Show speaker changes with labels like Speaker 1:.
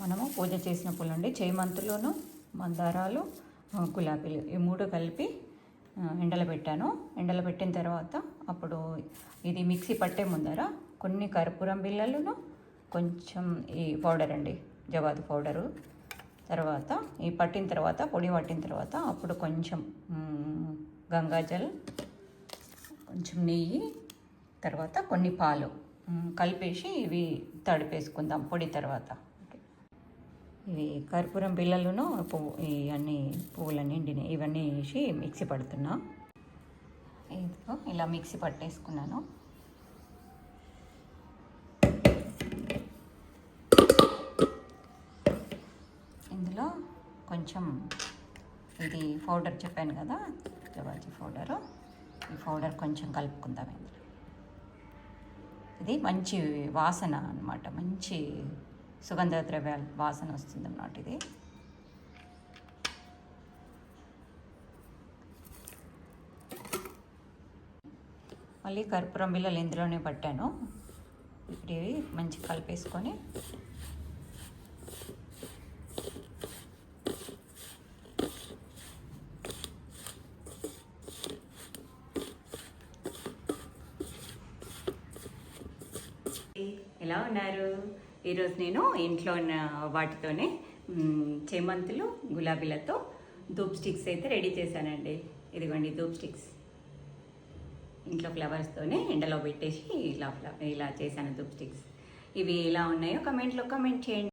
Speaker 1: మనము పూజ చేసిన పూలు అండి చేమంతులోను మందారాలు గులాబీలు ఈ మూడు కలిపి ఆ, ఎండలో పెట్టాను. ఎండలో పెట్టిన తర్వాత అప్పుడు ఇది మిక్సీ పట్టే ముందర కొన్ని కర్పూరం బిళ్ళలను కొంచెం ఈ పౌడర్ అండి జవాదు పౌడరు. తర్వాత ఈ పట్టిన తర్వాత పొడి పట్టిన తర్వాత అప్పుడు కొంచెం గంగాజల్ కొంచెం నెయ్యి తర్వాత కొన్ని పాలు కలిపేసి ఇవి తడిపేసుకుందాం పొడి తర్వాత. ఇవి కర్పూరం పిల్లలను పువ్వు ఈ అన్ని పువ్వులన్నీ ఎండినాయి ఇవన్నీ వేసి మిక్సీ పడుతున్నా. ఇదిగో ఇలా మిక్సీ పట్టేసుకున్నాను. ఇందులో కొంచెం ఇది పౌడర్ చెప్పాను కదా జవాజీ పౌడరు. ఈ పౌడర్ కొంచెం కలుపుకుందాం ఇందులో. ఇది మంచి వాసన అన్నమాట మంచి సుగంధ ద్రవ్యాలు వాసన వస్తుంది అన్నమాట ఇది. మళ్ళీ కర్పూరం బిళ్ళలు ఇందులోనే పట్టాను. ఇప్పుడు ఇవి మంచి కలిపేసుకొని ఎలా ఉన్నారు? ఈరోజు నేను ఇంట్లో ఉన్న వాటితోనే చేమంతులు గులాబీలతో ధూప్ స్టిక్స్ అయితే రెడీ చేశానండి. ఇదిగోండి ధూప్ స్టిక్స్. ఇంట్లో ఫ్లవర్స్తోనే ఎండలో పెట్టేసి ఇలా ఇలా చేశాను ధూప్ స్టిక్స్. ఇవి ఎలా ఉన్నాయో కమెంట్లో కమెంట్ చేయండి.